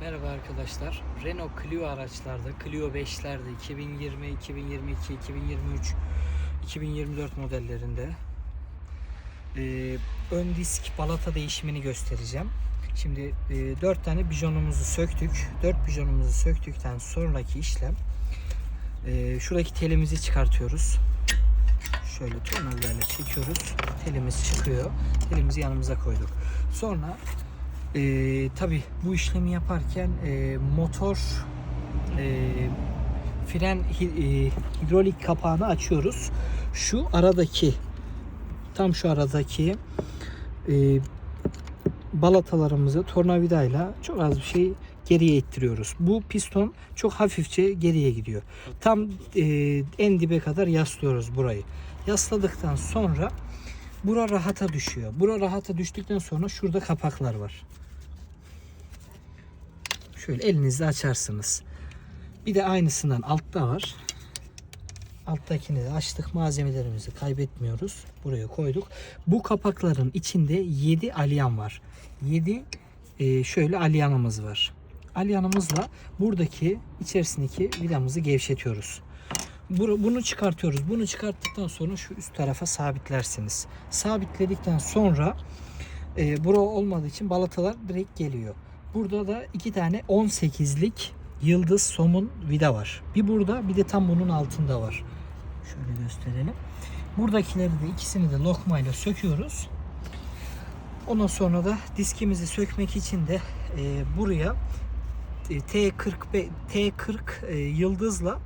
Merhaba arkadaşlar. Renault Clio araçlarda, Clio 5'lerde 2020, 2022, 2023, 2024 modellerinde e, ön disk balata değişimini göstereceğim. Şimdi e, 4 tane bijonumuzu söktük. 4 bijonumuzu söktükten sonraki işlem e, şuradaki telimizi çıkartıyoruz. Şöyle tornavidarla çekiyoruz. Telimiz çıkıyor. Telimizi yanımıza koyduk. Sonra ee, tabii bu işlemi yaparken e, motor e, fren e, hidrolik kapağını açıyoruz. Şu aradaki tam şu aradaki e, balatalarımızı tornavidayla çok az bir şey geriye ittiriyoruz. Bu piston çok hafifçe geriye gidiyor. Tam e, en dibe kadar yaslıyoruz burayı. Yasladıktan sonra bura rahata düşüyor. Bura rahata düştükten sonra şurada kapaklar var. Şöyle elinizle açarsınız. Bir de aynısından altta var. Alttakini de açtık. Malzemelerimizi kaybetmiyoruz. Buraya koyduk. Bu kapakların içinde 7 alyan var. 7 e, şöyle alyanımız var. Alyanımızla buradaki içerisindeki vidamızı gevşetiyoruz. Bunu çıkartıyoruz. Bunu çıkarttıktan sonra şu üst tarafa sabitlersiniz. Sabitledikten sonra e, bura olmadığı için balatalar direkt geliyor. Burada da iki tane 18'lik yıldız somun vida var. Bir burada bir de tam bunun altında var. Şöyle gösterelim. Buradakileri de ikisini de lokmayla söküyoruz. Ondan sonra da diskimizi sökmek için de e, buraya e, T40 be- T40 e, yıldızla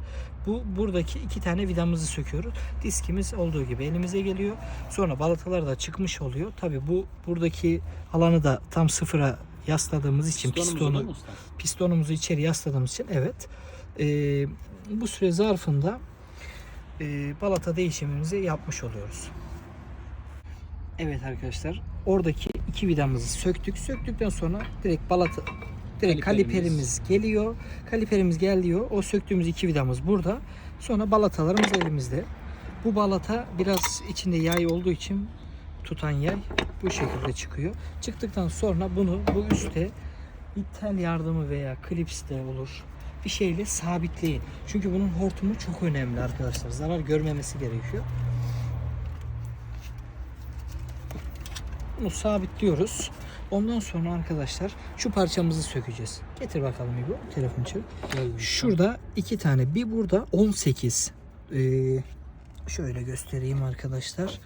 bu buradaki iki tane vidamızı söküyoruz. Diskimiz olduğu gibi elimize geliyor. Sonra balatalar da çıkmış oluyor. Tabi bu buradaki alanı da tam sıfıra yasladığımız için pistonu pistonumuzu içeri yasladığımız için evet e, bu süre zarfında e, balata değişimimizi yapmış oluyoruz. Evet arkadaşlar oradaki iki vidamızı söktük. Söktükten sonra direkt balata direkt Kaliperimiz. kaliperimiz geliyor. Kaliperimiz geliyor. O söktüğümüz iki vidamız burada. Sonra balatalarımız elimizde. Bu balata biraz içinde yay olduğu için tutan yay bu şekilde çıkıyor. Çıktıktan sonra bunu bu üste bir tel yardımı veya klips de olur. Bir şeyle sabitleyin. Çünkü bunun hortumu çok önemli arkadaşlar. Zarar görmemesi gerekiyor. Bunu sabitliyoruz. Ondan sonra arkadaşlar şu parçamızı sökeceğiz. Getir bakalım İbo. Telefon çevir. Şurada iki tane. Bir burada 18. Ee, şöyle göstereyim arkadaşlar.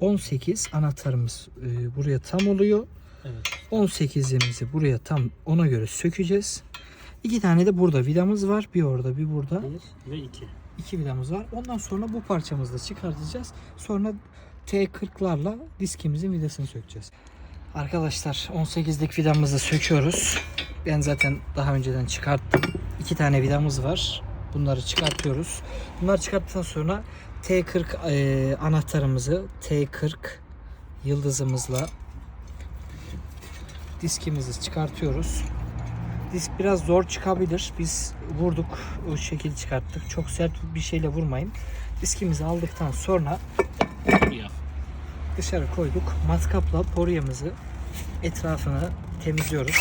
18 anahtarımız e, buraya tam oluyor. Evet. 18'imizi buraya tam ona göre sökeceğiz. İki tane de burada vidamız var. Bir orada bir burada. Bir ve iki. İki vidamız var. Ondan sonra bu parçamızı da çıkartacağız. Sonra T40'larla diskimizin vidasını sökeceğiz. Arkadaşlar 18'lik vidamızı söküyoruz. Ben zaten daha önceden çıkarttım. İki tane vidamız var. Bunları çıkartıyoruz. Bunları çıkarttıktan sonra T40 e, anahtarımızı T40 yıldızımızla diskimizi çıkartıyoruz. Disk biraz zor çıkabilir. Biz vurduk o şekilde çıkarttık. Çok sert bir şeyle vurmayın. Diskimizi aldıktan sonra. Dışarı koyduk. Matkapla poryamızı etrafını temizliyoruz.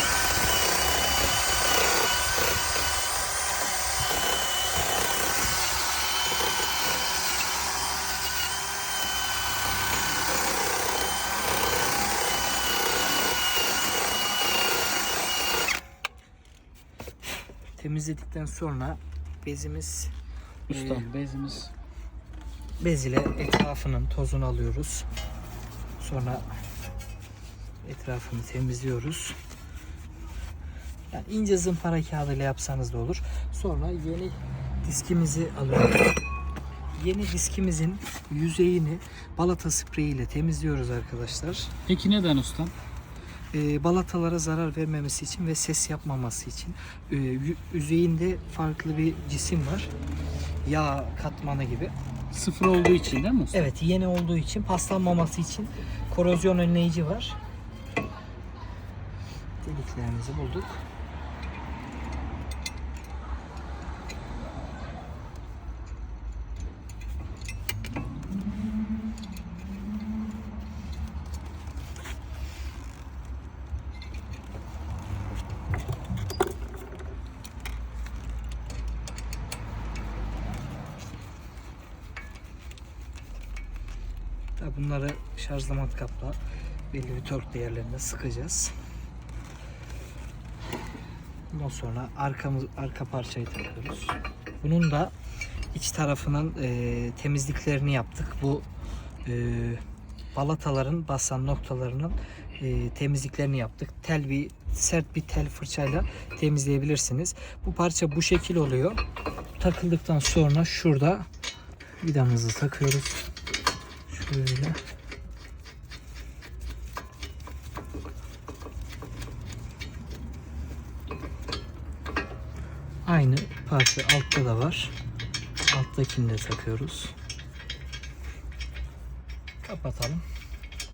Temizledikten sonra bezimiz Ustam bezimiz. bez ile etrafının tozunu alıyoruz. Sonra etrafını temizliyoruz. Yani ince zımpara kağıdıyla yapsanız da olur. Sonra yeni diskimizi alıyoruz. Yeni diskimizin yüzeyini balata spreyi ile temizliyoruz arkadaşlar. Peki neden ustam? Ee, balatalara zarar vermemesi için ve ses yapmaması için. Ee, yü- yüzeyinde farklı bir cisim var. Yağ katmanı gibi. Sıfır olduğu için değil mi usta? Evet yeni olduğu için paslanmaması için korozyon önleyici var. Deliklerimizi bulduk. Bunları şarjlı matkapla belli bir tork değerlerinde sıkacağız. Ondan sonra arkamız arka parçayı takıyoruz. Bunun da iç tarafının e, temizliklerini yaptık. Bu e, balataların basan noktalarının e, temizliklerini yaptık. Tel bir sert bir tel fırçayla temizleyebilirsiniz. Bu parça bu şekil oluyor. Takıldıktan sonra şurada vidamızı takıyoruz. Şöyle. Aynı parça altta da var. Alttakini de takıyoruz. Kapatalım.